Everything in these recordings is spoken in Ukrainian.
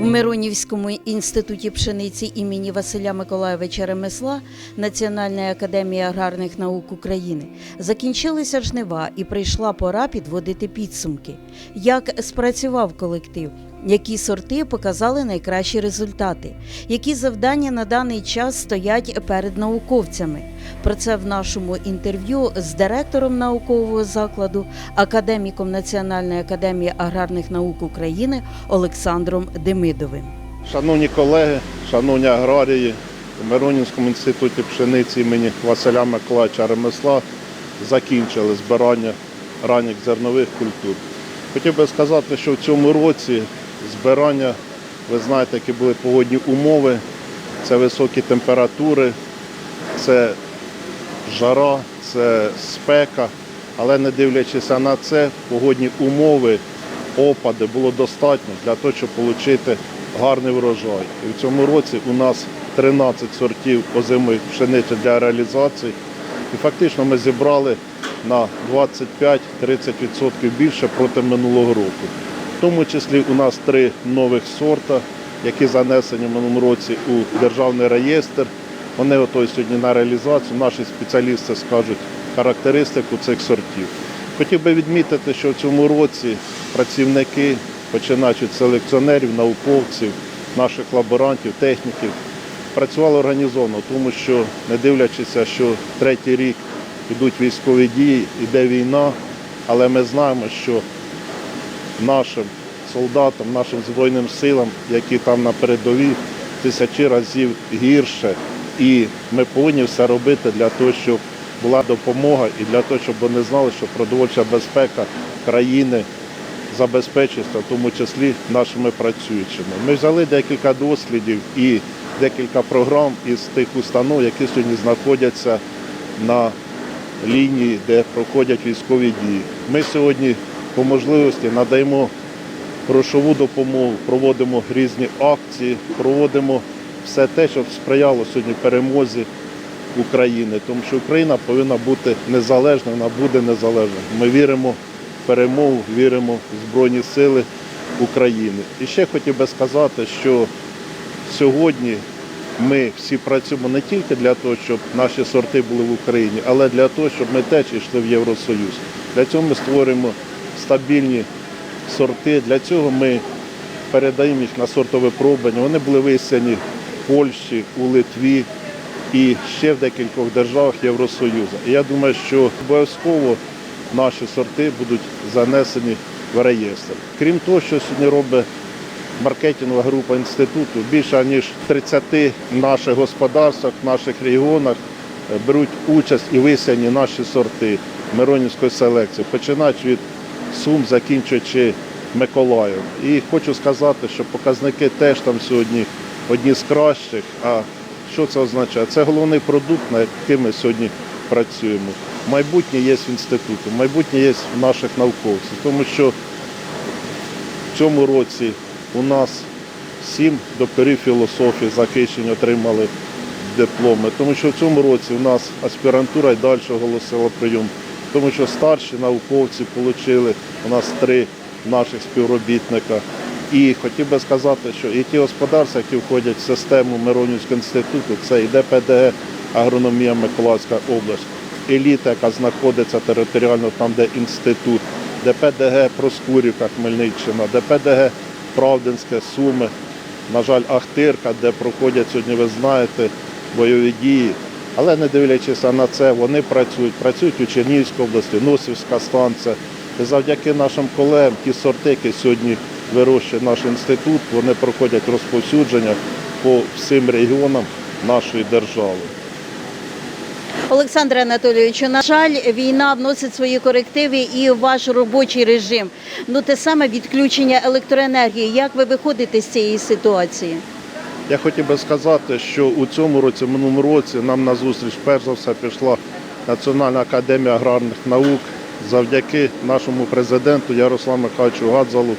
В Миронівському інституті пшениці імені Василя Миколайовича Ремесла Національної академії аграрних наук України закінчилися жнива і прийшла пора підводити підсумки. Як спрацював колектив? Які сорти показали найкращі результати? Які завдання на даний час стоять перед науковцями? Про це в нашому інтерв'ю з директором наукового закладу, академіком Національної академії аграрних наук України Олександром Демидовим. Шановні колеги, шановні аграрії, у Миронівському інституті пшениці імені Василя Миколаївича Ремесла закінчили збирання ранніх зернових культур. Хотів би сказати, що в цьому році збирання, ви знаєте, які були погодні умови, це високі температури, це жара, це спека, але не дивлячись на це, погодні умови, опади було достатньо для того, щоб отримати гарний врожай. І в цьому році у нас 13 сортів озимої пшениці для реалізації. І фактично ми зібрали на 25-30% більше проти минулого року. В тому числі у нас три нових сорта, які занесені в минулому році у державний реєстр. Вони готові сьогодні на реалізацію. Наші спеціалісти скажуть характеристику цих сортів. Хотів би відмітити, що в цьому році працівники, починаючи від селекціонерів, науковців, наших лаборантів, техніків, працювали організовано, тому що, не дивлячись, що третій рік йдуть військові дії, йде війна, але ми знаємо, що нашим солдатам, нашим Збройним силам, які там на передовій, тисячі разів гірше. І ми повинні все робити для того, щоб була допомога і для того, щоб вони знали, що продовольча безпека країни забезпечується, в тому числі нашими працюючими. Ми взяли декілька дослідів і декілька програм із тих установ, які сьогодні знаходяться на лінії, де проходять військові дії. Ми сьогодні по можливості надаємо грошову допомогу, проводимо різні акції, проводимо все те, що сприяло сьогодні перемозі України, тому що Україна повинна бути незалежною, вона буде незалежною. Ми віримо в перемогу, віримо в Збройні Сили України. І ще хотів би сказати, що сьогодні ми всі працюємо не тільки для того, щоб наші сорти були в Україні, але для того, щоб ми теж йшли в Євросоюз. Для цього ми створюємо стабільні сорти. Для цього ми передаємо їх на сортове випробування. Вони були висяні в Польщі, у Литві і ще в декількох державах Євросоюзу. І я думаю, що обов'язково наші сорти будуть занесені в реєстр. Крім того, що сьогодні робить маркетингова група інституту, більше ніж в 30 наших господарствах, наших регіонах е, беруть участь і висяні наші сорти Миронівської селекції, починаючи від Сум, закінчуючи Миколаїв. І хочу сказати, що показники теж там сьогодні одні з кращих. А що це означає? Це головний продукт, над яким ми сьогодні працюємо. Майбутнє є в інституті, майбутнє є в наших науковців, тому що в цьому році у нас сім докторів філософії захищені отримали дипломи, тому що в цьому році у нас аспірантура і далі оголосила прийом, тому що старші науковці отримали у нас три наших співробітника. І хотів би сказати, що і ті господарства, які входять в систему Миронівського інституту, це і ДПДГ агрономія Миколаївська область, еліта, яка знаходиться територіально там, де інститут, ДПДГ Проскурівка, Хмельниччина, ДПДГ Правдинське, Суми, на жаль, Ахтирка, де проходять сьогодні, ви знаєте, бойові дії. Але не дивлячись на це, вони працюють, працюють у Чернігівській області, Носівська станція. І завдяки нашим колегам, ті сорти, які сьогодні вирощує наш інститут, вони проходять розповсюдження по всім регіонам нашої держави. Олександре Анатолійовичу, на жаль, війна вносить свої корективи і в ваш робочий режим. Ну те саме відключення електроенергії. Як ви виходите з цієї ситуації? Я хотів би сказати, що у цьому році, в минулому році, нам на зустріч перш за все пішла Національна академія аграрних наук. Завдяки нашому президенту Ярославу Михайловичу Гадзалу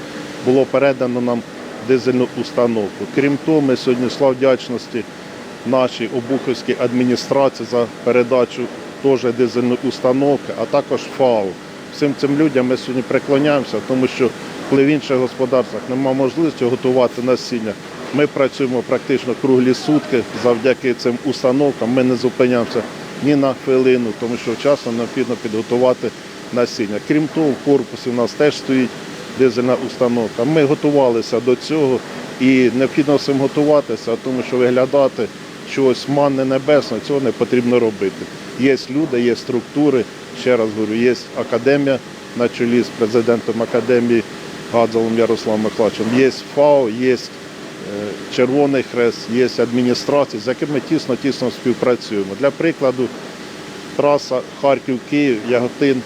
було передано нам дизельну установку. Крім того, ми сьогодні слава вдячності нашій обухівській адміністрації за передачу теж дизельної установки, а також ФАО. Всім цим людям ми сьогодні приклоняємося, тому що коли в інших господарствах немає можливості готувати насіння. Ми працюємо практично круглі сутки завдяки цим установкам. Ми не зупиняємося ні на хвилину, тому що вчасно необхідно підготувати насіння. Крім того, в корпусі у нас теж стоїть дизельна установка. Ми готувалися до цього і необхідно всім готуватися, тому що виглядати чогось манне небесне, цього не потрібно робити. Є люди, є структури, ще раз говорю, є академія на чолі з президентом академії Гадзалом Ярославом Михайловичем, є ФАО, є Червоний Хрест, є адміністрації, з якими тісно-тісно співпрацюємо. Для прикладу, траса Харків-Київ, Яготин.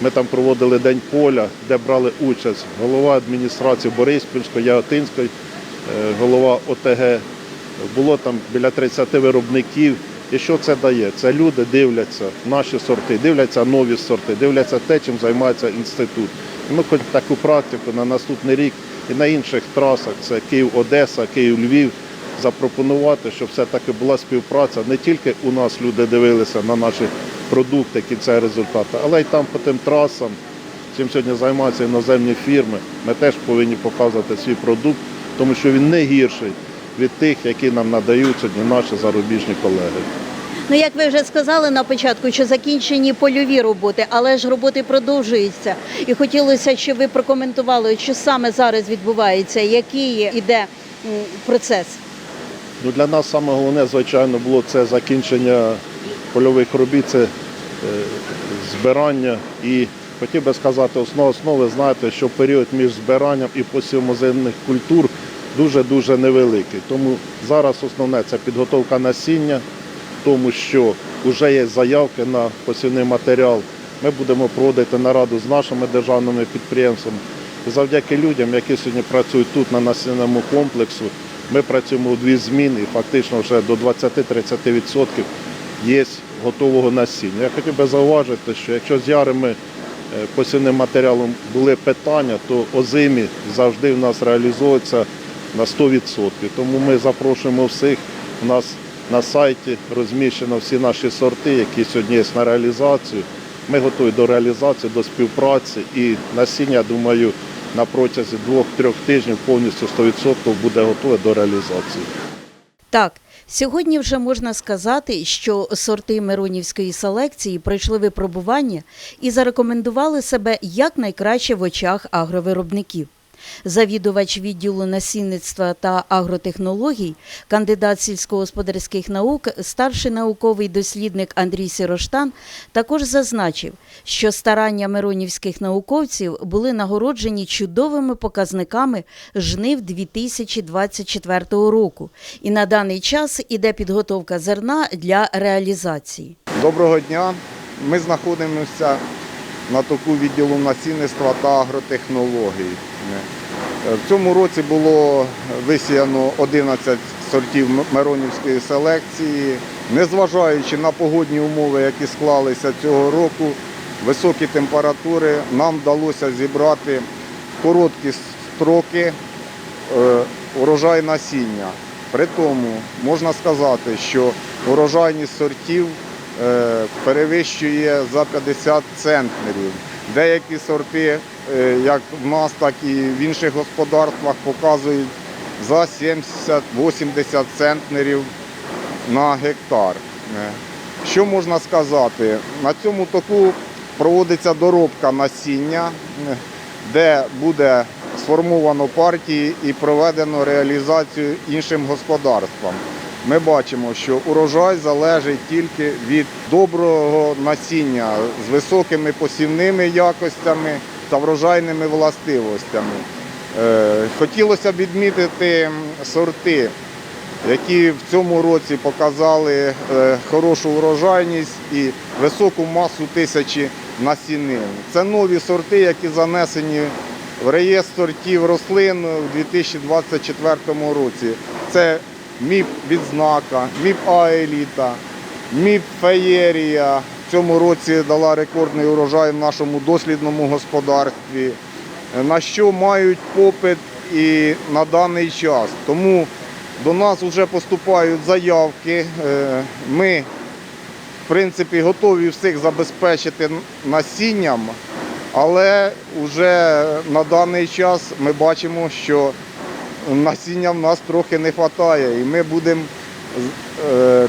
Ми там проводили День поля, де брали участь голова адміністрації Бориспільської, Яготинської, е, голова ОТГ. Було там біля 30 виробників. І що це дає? Це люди дивляться наші сорти, дивляться нові сорти, дивляться те, чим займається інститут. І ми хоч таку практику на наступний рік і на інших трасах, це Київ-Одеса, Київ-Львів, запропонувати, щоб все-таки була співпраця. Не тільки у нас люди дивилися на наші продукти, кінцеві результати, але й там по тим трасам, чим сьогодні займаються іноземні фірми, ми теж повинні показувати свій продукт, тому що він не гірший від тих, які нам надають сьогодні наші зарубіжні колеги. Ну, як ви вже сказали на початку, що закінчені польові роботи, але ж роботи продовжуються. І хотілося, щоб ви прокоментували, що саме зараз відбувається, який іде процес. Ну, для нас саме головне, звичайно, було це закінчення польових робіт, це е, збирання. І хотів би сказати, основа основи, знаєте, що період між збиранням і посівом озимних культур дуже-дуже невеликий. Тому зараз основне це підготовка насіння, тому що вже є заявки на посівний матеріал. Ми будемо проводити нараду з нашими державними підприємствами. І завдяки людям, які сьогодні працюють тут на насінному комплексу, ми працюємо у дві зміни і фактично вже до 20-30% є готового насіння. Я хотів би зауважити, що якщо з ярими е, посівним матеріалом були питання, то озимі завжди в нас реалізуються на 100%. Тому ми запрошуємо всіх. У нас на сайті розміщено всі наші сорти, які сьогодні є на реалізацію. Ми готові до реалізації, до співпраці і насіння, думаю, на протязі двох-трьох тижнів повністю 100% буде готове до реалізації. Так, сьогодні вже можна сказати, що сорти Миронівської селекції пройшли випробування і зарекомендували себе якнайкраще в очах агровиробників. Завідувач відділу насінництва та агротехнологій, кандидат сільськогосподарських наук, старший науковий дослідник Андрій Сіроштан також зазначив, що старання миронівських науковців були нагороджені чудовими показниками жнив 2024 року, і на даний час іде підготовка зерна для реалізації. Доброго дня. Ми знаходимося на току відділу насінництва та агротехнологій. Е, В цьому році було висіяно 11 сортів Миронівської селекції. Незважаючи на погодні умови, які склалися цього року, високі температури, нам вдалося зібрати короткі строки е, урожай насіння. При тому можна сказати, що урожайність сортів е, перевищує за 50 центнерів. Деякі сорти, як в нас, так і в інших господарствах, показують за 70-80 центнерів на гектар. Е, Що можна сказати? На цьому току проводиться доробка насіння, е, де буде сформовано партії і проведено реалізацію іншим господарствам. Ми бачимо, що урожай залежить тільки від доброго насіння з високими посівними якостями та врожайними властивостями. Е, Хотілося б відмітити сорти, які в цьому році показали е, хорошу урожайність і високу масу тисячі насінин. Це нові сорти, які занесені в реєстр сортів рослин у 2024 році. Це МІП відзнака, МІП Аеліта, МІП Феєрія. Цьому році дала рекордний урожай в нашому дослідному господарстві, на що мають попит і на даний час. Тому до нас вже поступають заявки. Е, Ми, в принципі, готові всіх забезпечити насінням, Але вже на даний час ми бачимо, що насіння в нас трохи не вистачає, і ми будемо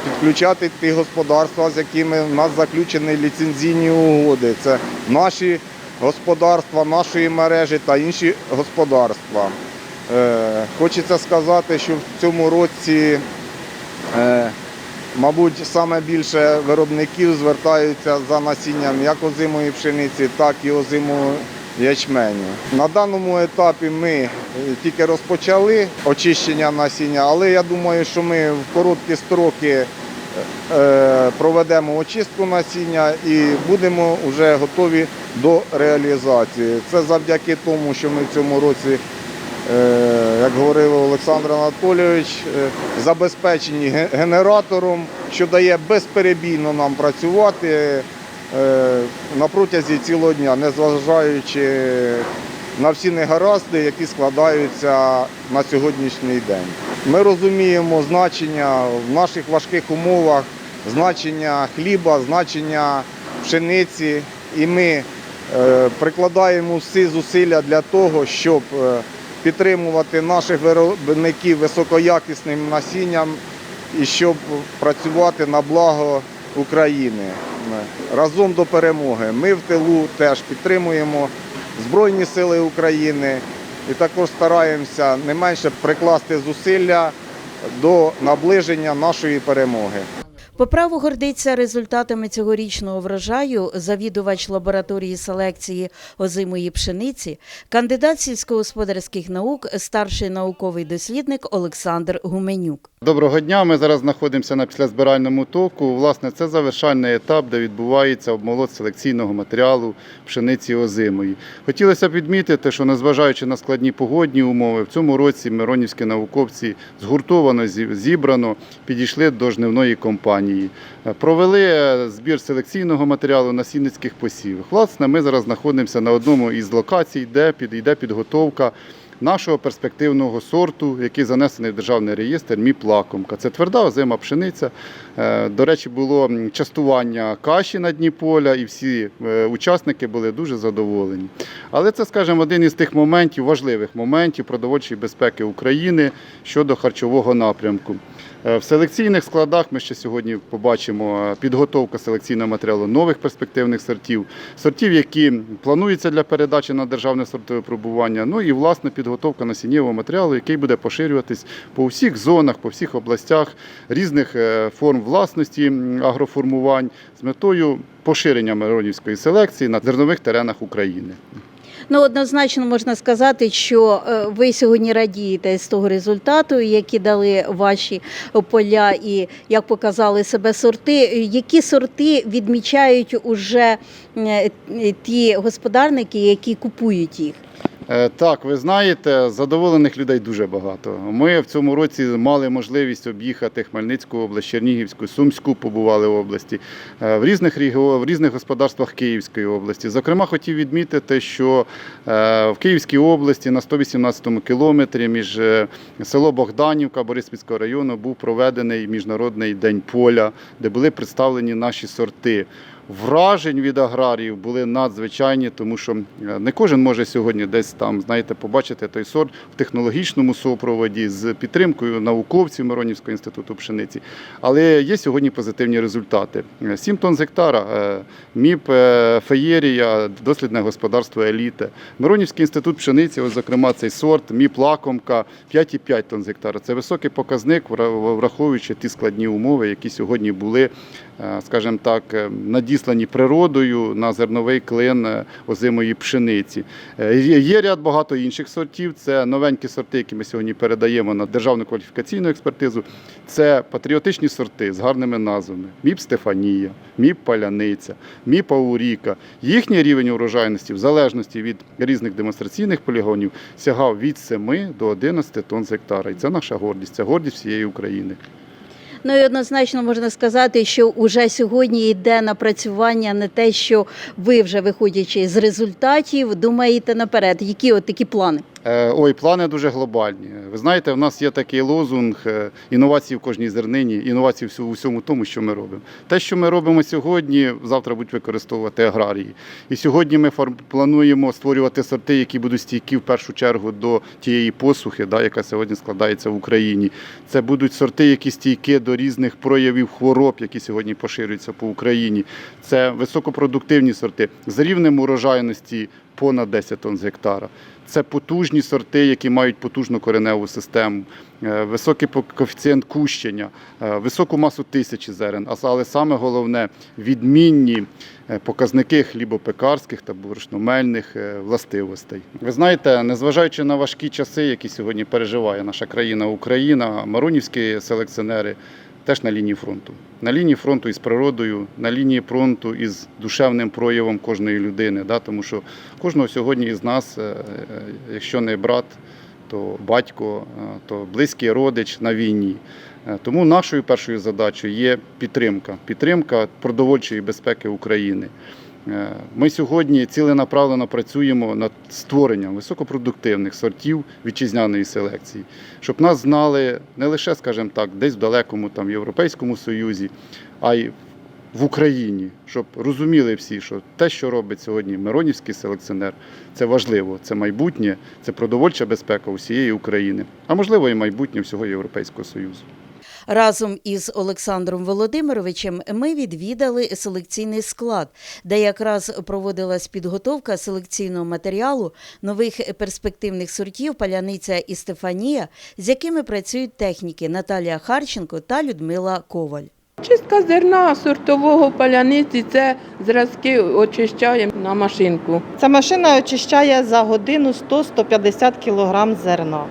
підключати ті господарства, з якими в нас заключені ліцензійні угоди. Це наші господарства, нашої мережі та інші господарства. Е, Хочеться сказати, що в цьому році, е, мабуть, саме більше виробників звертаються за насінням як озимої пшениці, так і озимого ячменю. На даному етапі ми е, тільки розпочали очищення насіння, але я думаю, що ми в короткі строки е, проведемо очистку насіння і будемо вже готові до реалізації. Це завдяки тому, що ми в цьому році, е, як говорив Олександр Анатолійович, е, забезпечені генератором, що дає безперебійно нам працювати е, на протязі цілого дня, незважаючи на всі негаразди, які складаються на сьогоднішній день. Ми розуміємо значення в наших важких умовах, значення хліба, значення пшениці, і ми е, прикладаємо всі зусилля для того, щоб е, підтримувати наших виробників високоякісним насінням і щоб працювати на благо України. Разом до перемоги. Ми в тилу теж підтримуємо Збройні Сили України і також стараємося не менше прикласти зусилля до наближення нашої перемоги. По праву гордиться результатами цьогорічного врожаю завідувач лабораторії селекції озимої пшениці, кандидат сільськогосподарських наук, старший науковий дослідник Олександр Гуменюк. Доброго дня. Ми зараз знаходимося на післязбиральному току. Власне, це завершальний етап, де відбувається обмолот селекційного матеріалу пшениці озимої. Хотілося б відмітити, що незважаючи на складні погодні умови, в цьому році миронівські науковці згуртовано зі- зібрано підійшли до жнивної компанії. Е, Провели е, збір селекційного матеріалу насінницьких посів. Власне, ми зараз знаходимося на одному із локацій, де йде підготовка нашого перспективного сорту, який занесений в державний реєстр Міплакомка. Це тверда озима пшениця. Е, До речі, було частування каші на дні поля, і всі е, учасники були дуже задоволені. Але це, скажімо, один із тих моментів, важливих моментів продовольчої безпеки України щодо харчового напрямку. Е, В селекційних складах ми ще сьогодні побачимо підготовка селекційного матеріалу нових перспективних сортів, сортів, які плануються для передачі на державне сортове пробування. Ну і власне підготовка насіннєвого матеріалу, який буде поширюватись по всіх зонах, по всіх областях різних форм власності агроформувань з метою поширення миронівської селекції на зернових теренах України. Ну, однозначно можна сказати, що е, ви сьогодні радієте з того результату, які дали ваші поля і як показали себе сорти. Які сорти відмічають уже е, ті господарники, які купують їх? Е, Так, ви знаєте, задоволених людей дуже багато. Ми в цьому році мали можливість об'їхати Хмельницьку область, Чернігівську, Сумську побували в області, е, в різних в різних господарствах Київської області. Зокрема, хотів відмітити, що е, в Київській області на 118-му кілометрі між село Богданівка Бориспільського району був проведений міжнародний день поля, де були представлені наші сорти. Вражень від аграріїв були надзвичайні, тому що е, не кожен може сьогодні десь там, знаєте, побачити той сорт в технологічному супроводі з підтримкою науковців Миронівського інституту пшениці. Але є сьогодні позитивні результати. Е, 7 тонн з гектара, е, МІП е, Феєрія, дослідне господарство Еліте. Миронівський інститут пшениці, ось, зокрема, цей сорт, МІП Лакомка 5,5 тонн з гектара. Це високий показник, вра- враховуючи ті складні умови, які сьогодні були е, скажімо так, е, надіслані природою на зерновий клин е, озимої пшениці. Е, є ряд багато інших сортів. Це новенькі сорти, які ми сьогодні передаємо на державну кваліфікаційну експертизу. Це патріотичні сорти з гарними назвами: Міп Стефанія, Міп Паляниця, Міп Ауріка. Їхній рівень урожайності, в залежності від різних демонстраційних полігонів, сягав від 7 до 11 тонн з гектара. І це наша гордість, це гордість всієї України. Ну і однозначно можна сказати, що уже сьогодні йде напрацювання на те, що ви вже виходячи з результатів, думаєте наперед. Які от такі плани? Е, Ой, плани дуже глобальні. Ви знаєте, в нас є такий лозунг е, інновації в кожній зернині, інновації в усьому тому, що ми робимо. Те, що ми робимо сьогодні, завтра будуть використовувати аграрії. І сьогодні ми плануємо створювати сорти, які будуть стійкі в першу чергу до тієї посухи, да, яка сьогодні складається в Україні. Це будуть сорти, які стійкі до різних проявів хвороб, які сьогодні поширюються по Україні. Це високопродуктивні сорти з рівнем урожайності понад 10 тонн з гектара. Це потужні сорти, які мають потужну кореневу систему, е, високий коефіцієнт кущення, е, високу масу тисячі зерен, але саме головне відмінні е, показники хлібопекарських та борошномельних е, властивостей. Ви знаєте, незважаючи на важкі часи, які сьогодні переживає наша країна Україна, маронівські селекціонери теж на лінії фронту. На лінії фронту із природою, на лінії фронту із душевним проявом кожної людини. Да? Тому що кожного сьогодні із нас, е, е, якщо не брат, то батько, е, то близький родич на війні. Тому нашою першою задачею є підтримка, підтримка продовольчої безпеки України. Е, Ми сьогодні ціленаправлено працюємо над створенням високопродуктивних сортів вітчизняної селекції, щоб нас знали не лише, скажімо так, десь в далекому там Європейському Союзі, а й в Україні, щоб розуміли всі, що те, що робить сьогодні Миронівський селекціонер, це важливо, це майбутнє, це продовольча безпека усієї України, а можливо і майбутнє всього Європейського Союзу. Разом із Олександром Володимировичем ми відвідали селекційний склад, де якраз проводилась підготовка селекційного матеріалу нових перспективних сортів Паляниця і Стефанія, з якими працюють техніки Наталія Харченко та Людмила Коваль. Чистка зерна сортового паляниці це зразки очищаємо на машинку. Ця машина очищає за годину 100-150 кг зерна.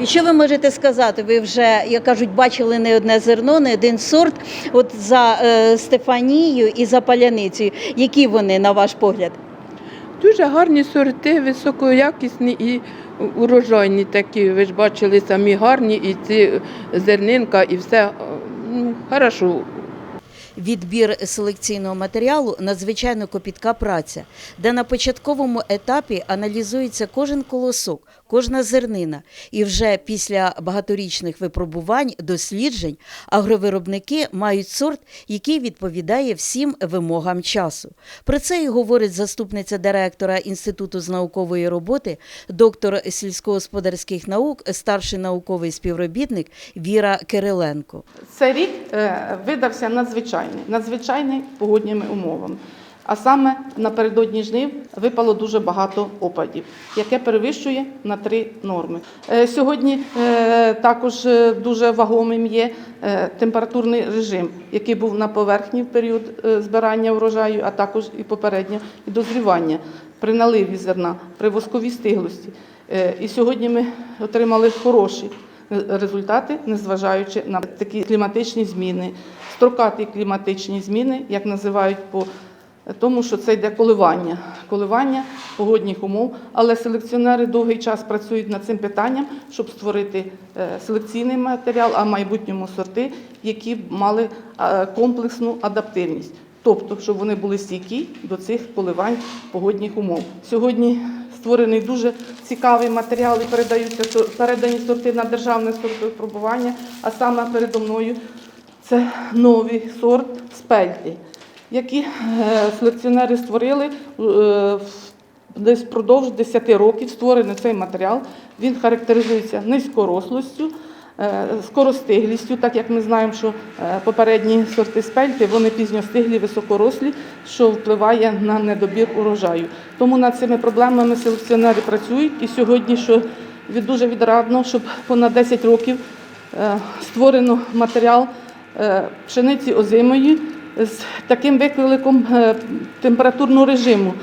І що ви можете сказати? Ви вже, як кажуть, бачили не одне зерно, не один сорт. От за е, Стефанією і за паляницею. Які вони, на ваш погляд? Дуже гарні сорти, високоякісні і урожайні такі. Ви ж бачили самі гарні, і ці зернинка, і все е, ну, хорошо. Відбір селекційного матеріалу надзвичайно копітка праця, де на початковому етапі аналізується кожен колосок, кожна зернина. І вже після багаторічних випробувань, досліджень агровиробники мають сорт, який відповідає всім вимогам часу. Про це і говорить заступниця директора Інституту з наукової роботи, доктор сільськогосподарських наук, старший науковий співробітник Віра Кириленко. Цей рік е, видався надзвичайний, надзвичайний погодніми умовами. А саме напередодні жнив випало дуже багато опадів, яке перевищує на три норми. Е, Сьогодні е, також е, дуже вагомим є температурний режим, який був на поверхні в період збирання врожаю, а також і попередньо і дозрівання при наливі зерна, при восковій стиглості. І сьогодні ми отримали хороші результати, незважаючи на такі кліматичні зміни, строкаті кліматичні зміни, як називають по тому, що це йде коливання, коливання погодних умов. Але селекціонери довгий час працюють над цим питанням, щоб створити е, селекційний матеріал, а в майбутньому сорти, які мали е, комплексну адаптивність. Тобто, щоб вони були стійкі до цих коливань погодних умов. Сьогодні створений дуже цікавий матеріал і передаються передані сорти на державне сортопробування, а саме передо мною це новий сорт спельти, які селекціонери створили е, десь впродовж 10 років створений цей матеріал. Він характеризується низькорослостю, е, скоростиглістю, так як ми знаємо, що е, попередні сорти спельти вони пізньостиглі, високорослі, що впливає на недобір урожаю. Тому над цими проблемами селекціонери працюють і сьогодні, що дуже відрадно, щоб понад 10 років створено матеріал пшениці озимої з таким викликом е, температурного режиму.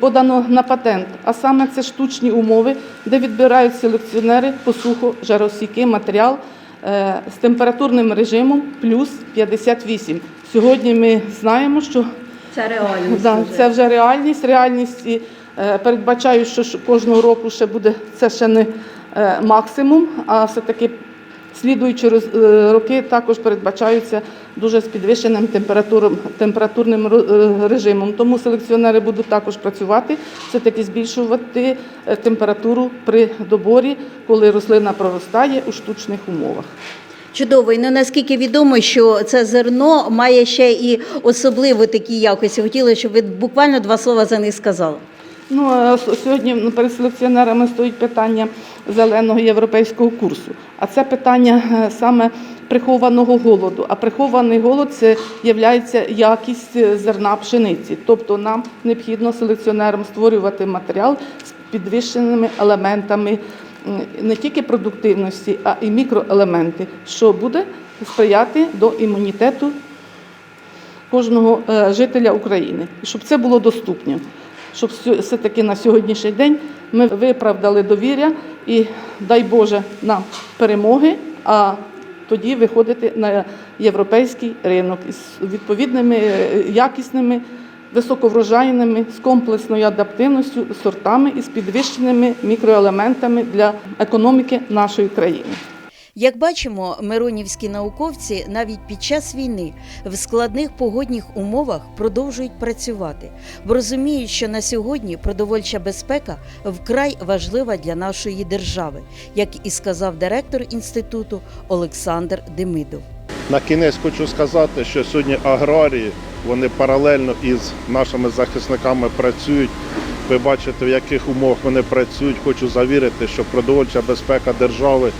Подано на патент, а саме це штучні умови, де відбирають селекціонери посухо жаростійкий матеріал е, з температурним режимом плюс 58. Сьогодні ми знаємо, що Це реальність. Да, це вже реальність. Реальність і е, передбачаю, що кожного року ще буде це ще не максимум, а все-таки Слідуючі е, роки також передбачаються дуже з підвищеним температурним е, режимом. Тому селекціонери будуть також працювати, все-таки збільшувати е, температуру при доборі, коли рослина проростає у штучних умовах. Чудово. І ну, наскільки відомо, що це зерно має ще і особливо такі якості. Хотіла, щоб ви буквально два слова за них сказали. Ну, сьогодні ну, перед селекціонерами стоїть питання зеленого європейського курсу. А це питання е, саме прихованого голоду. А прихований голод це є якість е, зерна пшениці. Тобто нам необхідно селекціонерам створювати матеріал з підвищеними елементами не тільки продуктивності, а і мікроелементи, що буде сприяти до імунітету кожного е, жителя України, щоб це було доступно, щоб все-таки на сьогоднішній день ми виправдали довір'я і дай Боже нам перемоги, а тоді виходити на європейський ринок із відповідними е, якісними, високоврожайними, з комплексною адаптивністю сортами і з підвищеними мікроелементами для економіки нашої країни. Як бачимо, миронівські науковці навіть під час війни в складних погодних умовах продовжують працювати, бо розуміють, що на сьогодні продовольча безпека вкрай важлива для нашої держави, як і сказав директор інституту Олександр Демидов. На кінець хочу сказати, що сьогодні аграрії вони паралельно із нашими захисниками працюють. Ви бачите, в яких умовах вони працюють. Хочу завірити, що продовольча безпека держави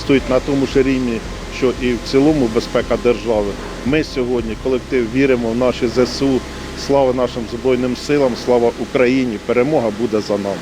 стоїть на тому ж рівні, що і в цілому безпека держави. Ми сьогодні, колектив, віримо в наші ЗСУ. Слава нашим Збройним силам, слава Україні! Перемога буде за нами.